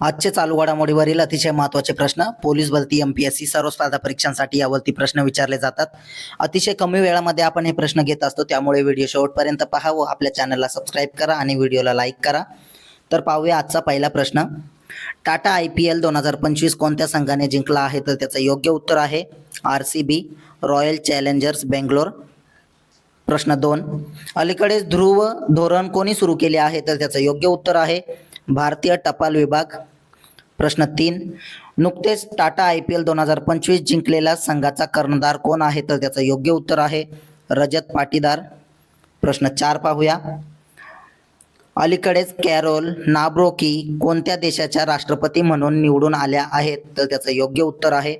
आजचे चालू घडामोडीवरील अतिशय महत्त्वाचे प्रश्न. पोलीस भरती एम पी एस सी सर्व स्पर्धा परीक्षांसाठी यावरती प्रश्न विचारले जातात. अतिशय कमी वेळामध्ये आपण हे प्रश्न घेत असतो त्यामुळे व्हिडिओ शेवटपर्यंत पहा व आपल्या चॅनलला सबस्क्राईब करा आणि व्हिडिओला लाईक करा. तर पाहूया आजचा पहिला प्रश्न. टाटा आय पी एल दोन हजार पंचवीस कोणत्या संघाने जिंकला आहे? तर त्याचं योग्य उत्तर आहे R C B royal challengers Bangalore. प्रश्न दोन. अलीकडेच ध्रुव धोरण कोणी सुरू केले आहे? तर त्याचं योग्य उत्तर आहे भारतीय टपाल विभाग. प्रश्न तीन. नुकतेच टाटा आय पी एल दोन हजार पंचवीस जिंकलेल्या संघाचा कर्णधार कोण आहे? तर त्याचं योग्य उत्तर आहे रजत पाटीदार. प्रश्न चार पाहूया. अलीकडेच कॅरोल नाब्रोकी कोणत्या देशाच्या राष्ट्रपती म्हणून निवडून आल्या आहेत? तर त्याचं योग्य उत्तर आहे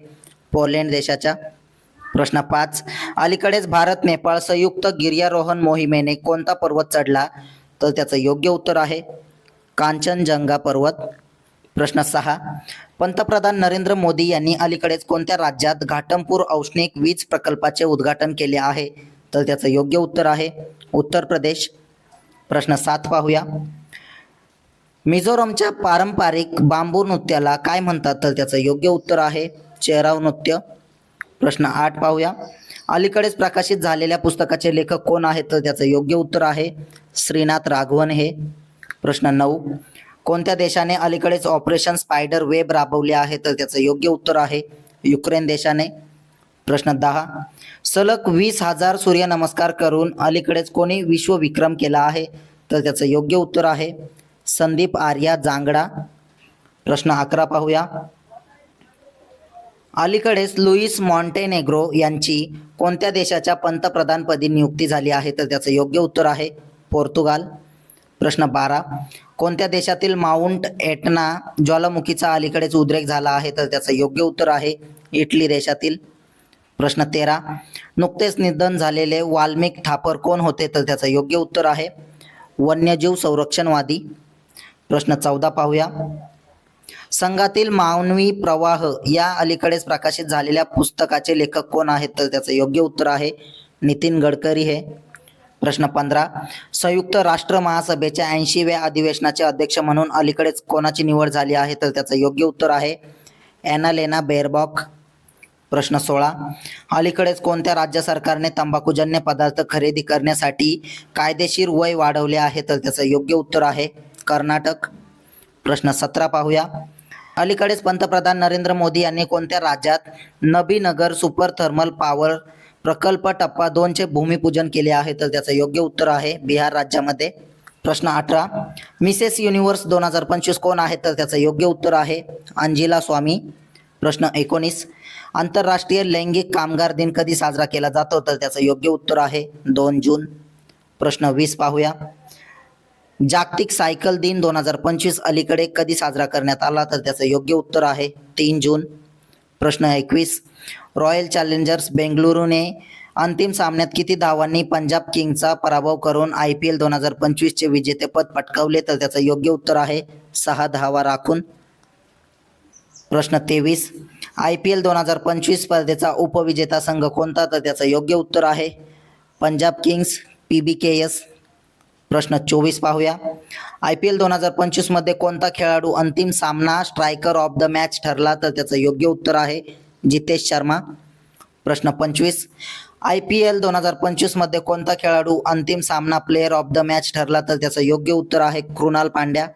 पोलंड देशाच्या. प्रश्न पाच. अलीकडेच भारत नेपाळ संयुक्त गिर्यारोहण मोहिमेने कोणता पर्वत चढला? तर त्याचं योग्य उत्तर आहे कांचनजंगा पर्वत. प्रश्न सहा. पंतप्रधान नरेंद्र मोदी यांनी अलीकडेच कोणत्या राज्यात घाटमपूर औष्णिक वीज प्रकल्पाचे उद्घाटन केले आहे? तर त्याचं योग्य उत्तर आहे उत्तर प्रदेश. प्रश्न सात पाहूया. मिझोरमच्या पारंपरिक बांबू नृत्याला काय म्हणतात? तर त्याचं योग्य उत्तर आहे चेराव नृत्य. प्रश्न आठ पाहूया. अलीकडेच प्रकाशित झालेल्या पुस्तकाचे लेखक कोण आहेत? तर त्याचं योग्य उत्तर आहे श्रीनाथ राघवन हे. प्रश्न नऊ. कोणत्या देशाने अलीकडेच ऑपरेशन स्पायडर वेब राबवले आहे? तर त्याचं योग्य उत्तर आहे युक्रेन देशाने. प्रश्न दहा. सलग वीस हजार सूर्यनमस्कार करून अलीकडेच कोणी विश्वविक्रम केला आहे? तर त्याचं योग्य उत्तर आहे संदीप आर्या जांगडा. प्रश्न अकरा पाहूया. अलीकडेच लुईस मॉन्टेनेग्रो यांची कोणत्या देशाच्या पंतप्रधानपदी नियुक्ती झाली आहे? तर त्याचं योग्य उत्तर आहे पोर्तुगाल. प्रश्न बारा. कोणत्या देशातील माउंट एटना ज्वालामुखीचा अलीकडेच उद्रेक झाला आहे? तर त्याचं योग्य उत्तर आहे इटली देशातील. प्रश्न तेरा. नुकतेच निधन झालेले वाल्मिक ठापर कोण होते? तर त्याचं योग्य उत्तर आहे वन्यजीव संरक्षणवादी. प्रश्न चौदा पाहूया. संघातील मानवी प्रवाह या अलीकडेच प्रकाशित झालेल्या पुस्तकाचे लेखक कोण आहेत? तर त्याचं योग्य उत्तर आहे नितीन गडकरी हे. प्रश्न पंधरा. संयुक्त राष्ट्र महासभेच्या ऐंशीव्या अधिवेशनाचे अध्यक्ष म्हणून अलीकडेच कोणाची निवड झाली आहे तर त्याचं योग्य उत्तर आहे ॲनालेना बेरबॉक. प्रश्न सोळा. अलीकडेच कोणत्या राज्य सरकारने तंबाखूजन्य पदार्थ खरेदी करण्यासाठी कायदेशीर वय वाढवले आहे तर त्याचं योग्य उत्तर आहे कर्नाटक. प्रश्न सतरा पाहूया. अलीकडेच पंतप्रधान नरेंद्र मोदी यांनी कोणत्या राज्यात नबीनगर सुपर थर्मल पॉवर प्रकल्प टप्पा दोनचे भूमिपूजन केले आहे तर त्याचं योग्य उत्तर आहे बिहार राज्यामध्ये. प्रश्न अठरा मिसेस युनिव्हर्स दोन हजार पंचवीस कोण आहे तर त्याचं योग्य उत्तर आहे अंजिला स्वामी. प्रश्न एकोणीस आंतरराष्ट्रीय लैंगिक कामगार दिन कधी साजरा केला जातो तर त्याचं योग्य उत्तर आहे दोन जून. प्रश्न वीस पाहूया. जागतिक सायकल दिन दोन हजार पंचवीस अलीकडे कधी साजरा करण्यात आला तर त्याचं योग्य उत्तर आहे तीन जून. प्रश्न एकवीस. रॉयल चॅलेंजर्स बेंगळुरूने अंतिम सामन्यात किती धावांनी पंजाब किंगचा पराभव करून आय पी एल दोन हजार पंचवीसचे विजेतेपद पटकावले? तर त्याचं योग्य उत्तर आहे सहा धावा राखून. प्रश्न तेवीस. आय पी एल दोन हजार पंचवीस स्पर्धेचा उपविजेता संघ कोणता? तर त्याचं योग्य उत्तर आहे Punjab kings P B K S. प्रश्न चोवीस पाहूया. आय पी एल दोन हजार पंचवीसमध्ये कोणता खेळाडू अंतिम सामना स्ट्रायकर ऑफ द मॅच ठरला? तर त्याचं योग्य उत्तर आहे जितेश शर्मा. प्रश्न पंचवीस. आय पी एल दोन हजार पंचवीसमध्ये कोणता खेळाडू अंतिम सामना प्लेअर ऑफ द मॅच ठरला? तर त्याचं योग्य उत्तर आहे कृणाल पांड्या.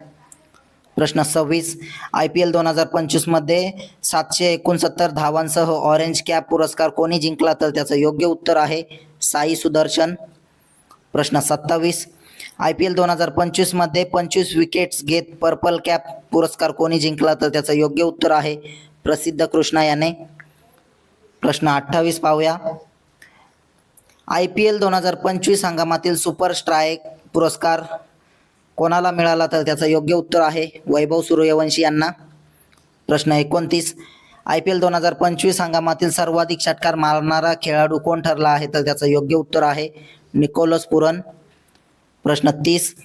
प्रश्न सव्वीस. आय पी एल दोन हजार पंचवीसमध्ये सातशे एकोणसत्तर धावांसह ऑरेंज कॅप पुरस्कार कोणी जिंकला? तर त्याचं योग्य उत्तर आहे साई सुदर्शन. प्रश्न सत्तावीस. आय पी एल दोन हजार पंचवीसमध्ये पंचवीस विकेट्स घेत पर्पल कॅप पुरस्कार कोणी जिंकला तर त्याचं योग्य उत्तर आहे प्रसिद्ध कृष्णा याने. प्रश्न अठ्ठावीस पाहूया. आय पी एल दोन हजार पंचवीस हंगामातील सुपर स्ट्रायक पुरस्कार कोणाला मिळाला तर त्याचं योग्य उत्तर आहे वैभव सूर्यवंशी यांना. प्रश्न एकोणतीस. आय पी एल दोन हजार पंचवीस हंगामातील सर्वाधिक षटकार मारणारा खेळाडू कोण ठरला आहे तर त्याचं योग्य उत्तर आहे निकोलस पुरन. प्रश्न तीस.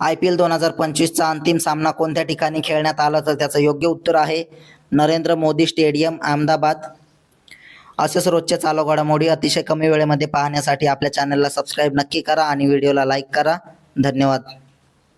आय पी एल दोन हजार पंचवीसचा अंतिम सामना कोणत्या ठिकाणी खेळण्यात आला तर त्याचं योग्य उत्तर आहे? नरेंद्र मोदी स्टेडियम अहमदाबाद. असेच रोजच्या चालू घडामोडी अतिशय कमी वेळेमध्ये पाहण्यासाठी आपल्या चॅनलला सबस्क्राईब नक्की करा आणि व्हिडिओला लाईक करा. धन्यवाद.